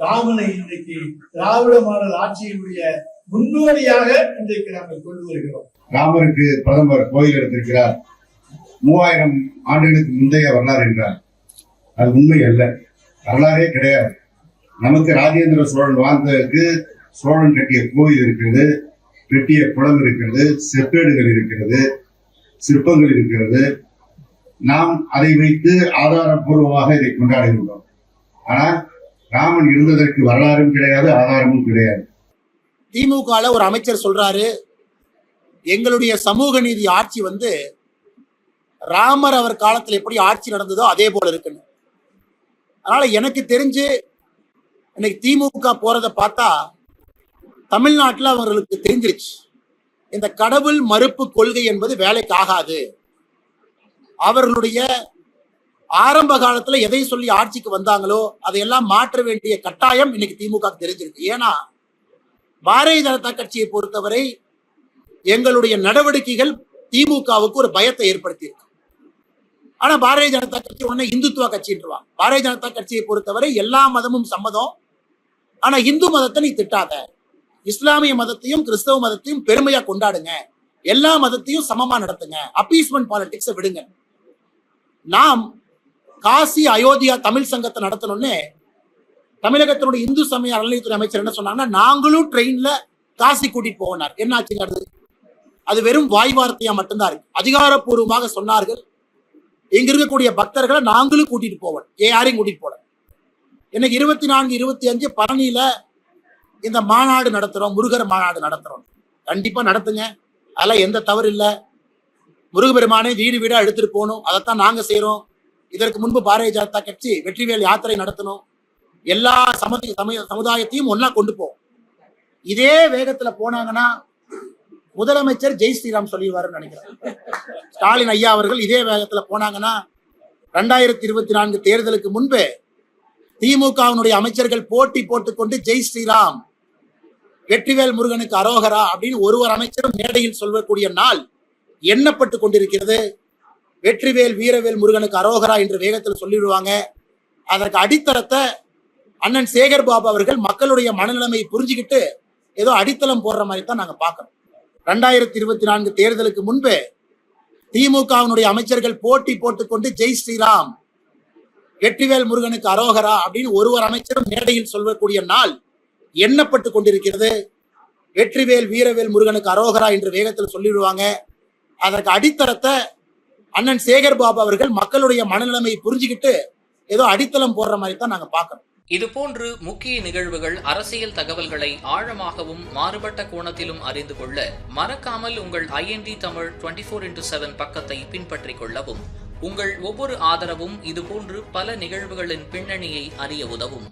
ராமனை இன்றைக்கு திராவிட மாடல் ஆட்சியினுடைய முன்னோடியாக இன்றைக்கு நாங்கள் கொண்டு வருகிறோம். ராமருக்கு பிரதமர் கோயில் எடுத்திருக்கிறார். மூவாயிரம் ஆண்டுகளுக்கு முந்தைய வரலாறு என்றார். அது உண்மை அல்ல. வரலாறே கிடையாது. நமக்கு ராஜேந்திர சோழன் வாழ்ந்ததற்கு சோழன் கட்டிய கோயில் இருக்கிறது கட்டிய குளம் இருக்கிறது செப்பேடுகள் இருக்கிறது சிற்பங்கள் இருக்கிறது. நாம் அதை வைத்து ஆதாரபூர்வமாக இதை கொண்டாடுகின்றோம் ஆனால் ராமன் இருந்ததற்கு வரலாறும் கிடையாது ஆதாரமும் கிடையாது. திமுகல ஒரு அமைச்சர் சொல்றாரு எங்களுடைய சமூக நீதி ஆட்சி வந்து ராமர் அவர் காலத்தில் எப்படி ஆட்சி நடந்ததோ அதே போல இருக்குன்னு. அதனால எனக்கு தெரிஞ்சு இன்னைக்கு திமுக போறத பார்த்தா தமிழ்நாட்டில் அவர்களுக்கு தெரிஞ்சிருச்சு. இந்த கடவுள் மறுப்பு கொள்கை என்பது வேலைக்கு ஆகாது. அவர்களுடைய ஆரம்ப காலத்துல எதை சொல்லி ஆட்சிக்கு வந்தாங்களோ அதையெல்லாம் மாற்ற வேண்டிய கட்டாயம் இன்னைக்கு திமுக தெரிஞ்சிருக்கு. ஏன்னா பாரதிய ஜனதா கட்சியை பொறுத்தவரை எங்களுடைய நடவடிக்கைகள் திமுகவுக்கு ஒரு பயத்தை ஏற்படுத்தியிருக்கு. ஆனா பாரதிய ஜனதா கட்சி உடனே இந்துத்துவ கட்சின்றான் பாரதிய ஜனதா கட்சியை பொறுத்தவரை எல்லா மதமும் சம்மதம். ஆனா இந்து மதத்தை நீ திட்டாத. இஸ்லாமிய மதத்தையும் கிறிஸ்தவ மதத்தையும் பெருமையா கொண்டாடுங்க. எல்லா மதத்தையும் சமமா நடத்துங்க. அப்பீஸ்மெண்ட் பாலிடிக்ஸை விடுங்க. நாம் காசி அயோத்தியா தமிழ் சங்கத்தை நடத்தணும்னு தமிழகத்தினுடைய இந்து சமய அறநிலையத்துறை அமைச்சர் என்ன சொன்னாங்கன்னா நாங்களும் ட்ரெயின்ல காசி கூட்டிட்டு போனார் என்ன ஆச்சுங்க அது வெறும் வாய் வார்த்தையா மட்டும்தான் இருக்கு. அதிகாரப்பூர்வமாக சொன்னார்கள். இங்க இருக்கக்கூடிய பக்தர்களை நாங்களும் கூட்டிட்டு போவோம் ஏன் யாரையும் கூட்டிட்டு போல இன்னைக்கு இருபத்தி நான்கு இருபத்தி அஞ்சு பழனியில இந்த மாநாடு நடத்துறோம் முருகர் மாநாடு நடத்துறோம். கண்டிப்பா நடத்துங்க. அதெல்லாம் எந்த தவறு இல்லை. முருகபெருமானை வீடு வீடா எடுத்துட்டு போகணும். அதைத்தான் நாங்க செய்யறோம் இதற்கு முன்பு பாரதிய ஜனதா கட்சி வெற்றிவேல் யாத்திரை நடத்தணும். எல்லா சமதி சமய சமுதாயத்தையும் ஒண்ணா கொண்டு போவோம் இதே வேகத்துல போனாங்கன்னா முதலமைச்சர் ஜெய் ஸ்ரீராம் சொல்லிடுவாருன்னு நினைக்கிறேன். ஸ்டாலின் ஐயா அவர்கள் இதே வேகத்துல போனாங்கன்னா ரெண்டாயிரத்தி இருபத்தி நான்கு தேர்தலுக்கு முன்பே திமுகவினுடைய அமைச்சர்கள் போட்டி போட்டுக்கொண்டு ஜெய் ஸ்ரீராம் வெற்றிவேல் முருகனுக்கு அரோகரா அப்படின்னு ஒருவர் அமைச்சரும் மேடையில் சொல்லக்கூடிய நாள் எண்ணப்பட்டு கொண்டிருக்கிறது. வெற்றிவேல் வீரவேல் முருகனுக்கு அரோகரா என்று வேகத்தில் சொல்லிவிடுவாங்க. அதற்கு அடித்தளத்தை அண்ணன் சேகர் பாபு அவர்கள் மக்களுடைய மனநிலைமையை புரிஞ்சுக்கிட்டு ஏதோ அடித்தளம் போடுற மாதிரி தான் நாங்க பார்க்கறோம். ரெண்டாயிரத்தி இருபத்தி நான்கு தேர்தலுக்கு முன்பே திமுகவினுடைய அமைச்சர்கள் போட்டி போட்டுக்கொண்டு ஜெய் ஸ்ரீராம் வெற்றிவேல் முருகனுக்கு அரோகரா அப்படின்னு ஒருவர் அமைச்சரும் மேடையில் சொல்லக்கூடிய நாள் எண்ணப்பட்டு கொண்டிருக்கிறது. வெற்றிவேல் வீரவேல் முருகனுக்கு அரோகரா என்று வேகத்தில் சொல்லிவிடுவாங்க. அதற்கு அடித்தளத்தை அண்ணன் சேகர் பாபு அவர்கள் மக்களுடைய மனநிலைமையை புரிஞ்சுக்கிட்டு ஏதோ அடித்தளம் போடுற மாதிரி தான் நாங்க பார்க்கறோம். இதுபோன்று முக்கிய நிகழ்வுகள் அரசியல் தகவல்களை ஆழமாகவும் மாறுபட்ட கோணத்திலும் அறிந்து கொள்ள மறக்காமல் உங்கள் IND Tamil twenty four into seven பக்கத்தை பின்பற்றிக் கொள்ளவும். உங்கள் ஒவ்வொரு ஆதரவும் இதுபோன்று பல நிகழ்வுகளின் பின்னணியை அறிய உதவும்.